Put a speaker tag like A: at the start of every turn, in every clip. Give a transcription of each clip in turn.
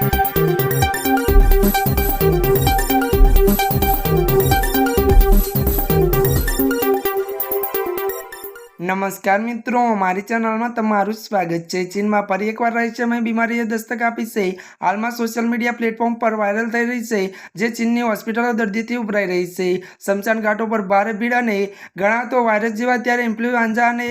A: Thank you. નમસ્કાર મિત્રો, મારી ચેનલમાં તમારું સ્વાગત છે. ચીનમાં ફરી એકવાર રહસ્યમય બીમારીએ દસ્તક આપી છે. હાલમાં સોશિયલ મીડિયા પ્લેટફોર્મ પર વાયરલ થઈ રહી છે, જે ચીનની હોસ્પિટલો દર્દીથી ઉભરાઈ રહી છે. સમશાન ઘાટો પર ભારે ભીડ અને ઘણા તો વાયરસ જેવા ત્યારે ઇન્ફ્લુએન્ઝા અને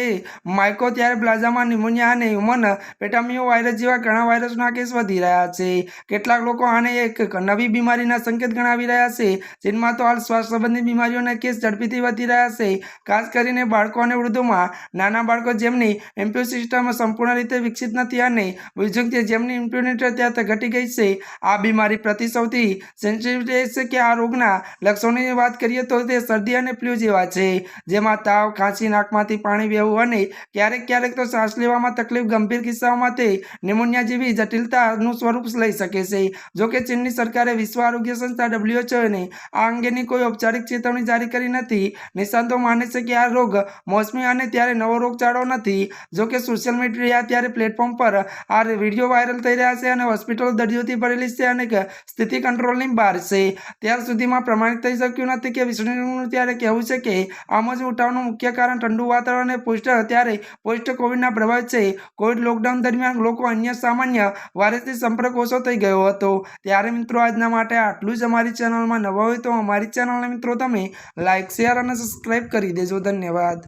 A: માઇકો ત્યારે પ્લાઝામાં ન્યુમોનિયા અને હ્યુમન પેટામિયો વાયરસ જેવા ઘણા વાયરસના કેસ વધી રહ્યા છે. કેટલાક લોકો આને એક નવી બીમારીના સંકેત ગણાવી રહ્યા છે. ચીનમાં તો હાલ શ્વાસ સંબંધી બીમારીઓના કેસ ઝડપીથી વધી રહ્યા છે. ખાસ કરીને બાળકો અને વૃદ્ધોમાં નાના બાળકો જેમની ઇમ્પ્યુ સિસ્ટમ સંપૂર્ણ રીતે વિકસિત નથી અને બીજું જેમની ઇમ્પ્યુનિટી અત્યારે ઘટી ગઈ છે, આ બીમારી પ્રતિ સૌથી સેન્સિટિવ છે કે આ રોગના લક્ષણોની વાત કરીએ તો તે શરદી અને ફ્લૂ જેવા છે, જેમાં તાવ, ખાંસી, નાકમાંથી પાણી વહેવું અને ક્યારેક ક્યારેક તો શ્વાસ લેવામાં તકલીફ ગંભીર કિસ્સાઓમાં તે નિમોનિયા જેવી જટિલતાનું સ્વરૂપ લઈ શકે છે, જો કે ચીનની સરકારે વિશ્વ આરોગ્ય સંસ્થા ડબ્લ્યુએચઓને આ અંગેની કોઈ ઔપચારિક ચેતવણી જારી કરી નથી. નિષ્ણાતો માને છે કે આ રોગ મોસમી અને ત્યારે નવો રોગચાળો નથી. જો કે સોશિયલ મીડિયા ત્યારે પ્લેટફોર્મ પર આ વીડિયો વાયરલ થઈ રહ્યા છે અને હોસ્પિટલ દર્દીઓથી ભરેલી છે અને સ્થિતિ કંટ્રોલની બહાર છે. ત્યાર સુધીમાં પ્રમાણિત થઈ શક્યું નથી કે વિષ્ણુનું ત્યારે કહેવું છે કે આમ જ ઉઠાવનું મુખ્ય કારણ ઠંડુ વાતાવરણ અને પોસ્ટ ત્યારે પોસ્ટ કોવિડના પ્રભાવ છે. કોવિડ લોકડાઉન દરમિયાન લોકો અન્ય સામાન્ય વાયરસથી સંપર્ક ઓછો થઈ ગયો હતો. ત્યારે મિત્રો આજના માટે આટલું જ અમારી ચેનલમાં નવા હોય તો અમારી ચેનલને મિત્રો તમે લાઇક શેર અને સબસ્ક્રાઈબ કરી દેજો. ધન્યવાદ.